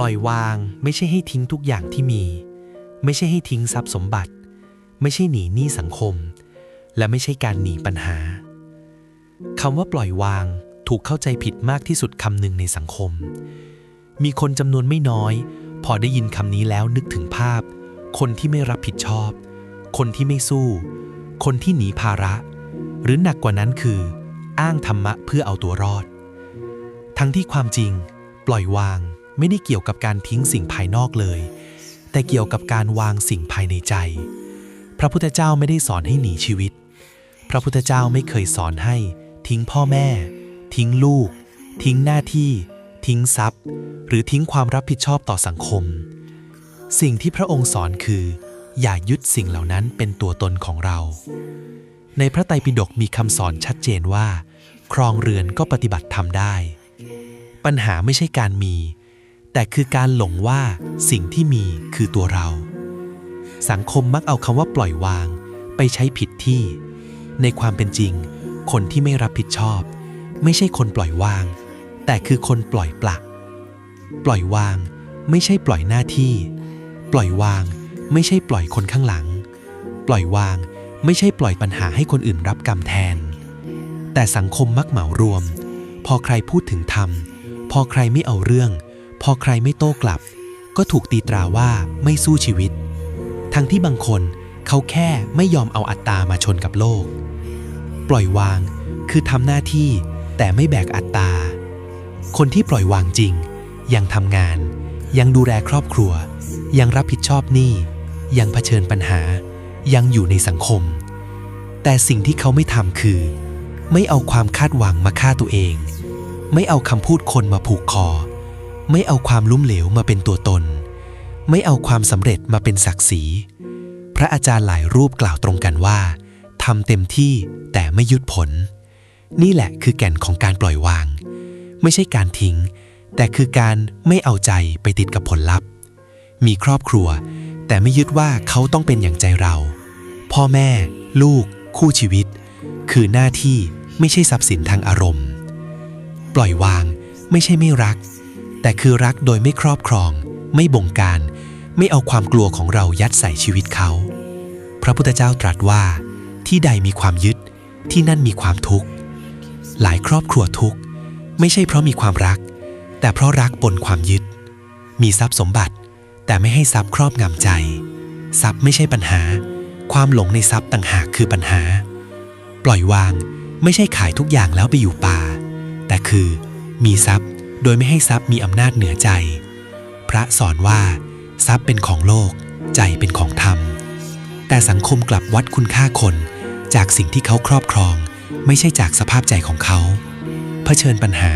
ปล่อยวางไม่ใช่ให้ทิ้งทุกอย่างที่มี ไม่ใช่ให้ทิ้งทรัพย์สมบัติ ไม่ใช่หนีหนี้สังคม และไม่ใช่การหนีปัญหาคำว่าปล่อยวางถูกเข้าใจผิดมากที่สุดคำหนึ่งในสังคม มีคนจำนวนไม่น้อย พอได้ยินคำนี้แล้วนึกถึงภาพ คนที่ไม่รับผิดชอบ คนที่ไม่สู้ คนที่หนีภาระ หรือหนักกว่านั้นคือ อ้างธรรมะเพื่อเอาตัวรอด ทั้งที่ความจริง ปล่อยวาง ไม่ได้เกี่ยวกับการทิ้งสิ่งภายนอกเลย แต่เกี่ยวกับการวางสิ่งภายในใจ พระพุทธเจ้าไม่ได้สอนให้หนีชีวิต พระพุทธเจ้าไม่เคยสอนให้ ทิ้งพ่อแม่ ทิ้งลูก ทิ้งหน้าที่ ทิ้งทรัพย์ หรือทิ้งความรับผิดชอบต่อสังคม สิ่งที่พระองค์สอนคือ อย่ายึดสิ่งเหล่านั้นเป็นตัวตนของเรา ในพระไตรปิฎกมีคำสอนชัดเจนว่า ครองเรือนก็ปฏิบัติธรรมได้ ปัญหาไม่ใช่การมี แต่คือการหลงว่าสิ่งที่มีคือตัวเรา สังคมมักเอาคำว่าปล่อยวาง ไปใช้ผิดที่ ในความเป็นจริง คนที่ไม่รับผิดชอบ ไม่ใช่คนปล่อยวาง แต่คือคนปล่อยปลัก ปล่อยวางไม่ใช่ปล่อยหน้าที่ ปล่อยวางไม่ใช่ปล่อยคนข้างหลัง ปล่อยวางไม่ใช่ปล่อยปัญหาให้คนอื่นรับกรรมแทน แต่สังคมมักเหมารวม พอใครพูดถึงธรรม พอใครไม่เอาเรื่อง อใครไม่โต้กลับ ก็ถูกตีตราว่าไม่สู้ชีวิต ทั้งที่บางคนเขาแค่ไม่ยอมเอาอัตตามาชนกับโลก ปล่อยวางคือทำหน้าที่แต่ไม่แบกอัตตา คนที่ปล่อยวางจริง ยังทำงาน ยังดูแลครอบครัว ยังรับผิดชอบหนี้ ยังเผชิญปัญหา ยังอยู่ในสังคม แต่สิ่งที่เขาไม่ทำคือ ไม่เอาความคาดหวังมาฆ่าตัวเอง ไม่เอาคำพูดคนมาผูกคอ ไม่เอาความล้มเหลวมาเป็นตัวตน ไม่เอาความสำเร็จมาเป็นศักดิ์ศรี พระอาจารย์หลายรูปกล่าวตรงกันว่าทำเต็มที่แต่ไม่ยุดผล นี่แหละคือแก่นของการปล่อยวาง ไม่ใช่การทิ้ง แต่คือการไม่เอาใจไปติดกับผลลัพธ์ มีครอบครัว แต่ไม่ยึดว่าเขาต้องเป็นอย่างใจเรา พ่อแม่ ลูก คู่ชีวิต คือหน้าที่ไม่ใช่ทรัพย์สินทางอารมณ์ ปล่อยวางไม่ใช่ไม่รัก แต่คือรักโดยไม่ครอบครอง ไม่บงการ ไม่เอาความกลัวของเรายัดใส่ชีวิตเขา พระพุทธเจ้าตรัสว่า ที่ใดมีความยึด ที่นั่นมีความทุกข์ หลายครอบครัวทุกข์ ไม่ใช่เพราะมีความรัก แต่เพราะรักปนความยึด มีทรัพย์สมบัติ แต่ไม่ให้ทรัพย์ครอบงำใจ ทรัพย์ไม่ใช่ปัญหา ความหลงในทรัพย์ต่างหากคือปัญหา ปล่อยวางไม่ใช่ขายทุกอย่างแล้วไปอยู่ป่า แต่คือ มีทรัพย์ โดยไม่ให้ทรัพย์มีอำนาจเหนือใจ พระสอนว่า ทรัพย์เป็นของโลก ใจเป็นของธรรม แต่สังคมกลับวัดคุณค่าคน จากสิ่งที่เขาครอบครอง ไม่ใช่จากสภาพใจของเขา เผชิญปัญหา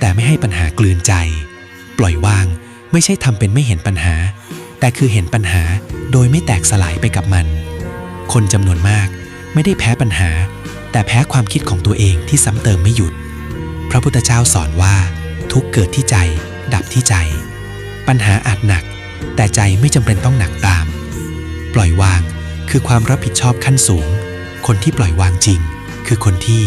แต่ไม่ให้ปัญหากลืนใจ ปล่อยวางไม่ใช่ทำเป็นไม่เห็นปัญหา แต่คือเห็นปัญหาโดยไม่แตกสลายไปกับมัน คนจำนวนมากไม่ได้แพ้ปัญหา แต่แพ้ความคิดของตัวเองที่ซ้ำเติมไม่หยุด พระพุทธเจ้าสอนว่า ทุกข์เกิดที่ใจ ดับที่ใจ ปัญหาอาจหนัก แต่ใจไม่จำเป็นต้องหนักตาม ปล่อยวางคือความรับผิดชอบขั้นสูง คนที่ปล่อยวางจริง คือคนที่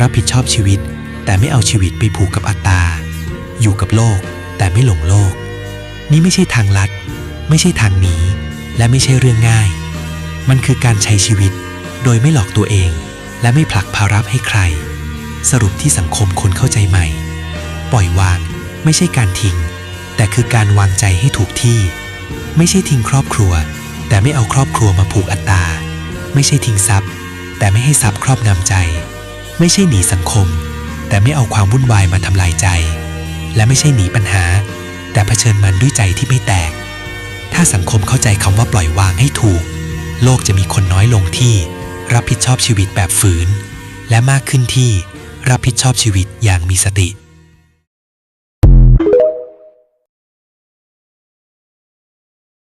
รับผิดชอบชีวิต แต่ไม่เอาชีวิตไปผูกกับอัตตา อยู่กับโลก แต่ไม่หลงโลก นี่ไม่ใช่ทางลัด ไม่ใช่ทางหนีและไม่ใช่เรื่องง่าย มันคือการใช้ชีวิต โดยไม่หลอกตัวเอง และไม่ผลักภาระให้ใคร สรุปที่สังคมคนเข้าใจใหม่ ปล่อยวาง ไม่ใช่การทิ้ง แต่คือการวางใจให้ถูกที่ ไม่ใช่ทิ้งครอบครัว แต่ไม่เอาครอบครัวมาผูกอัตตา ไม่ใช่ทิ้งทรัพย์ แต่ไม่ให้ทรัพย์ครอบงำใจ ไม่ใช่หนีสังคม แต่ไม่เอาความวุ่นวายมาทำลายใจ และไม่ใช่หนีปัญหา แต่เผชิญมันด้วยใจที่ไม่แตก ถ้าสังคมเข้าใจคำว่าปล่อยวางให้ถูก โลกจะมีคนน้อยลงที่ รับผิดชอบชีวิตแบบฝืน และมากขึ้นที่รับผิดชอบชีวิตอย่างมีสติ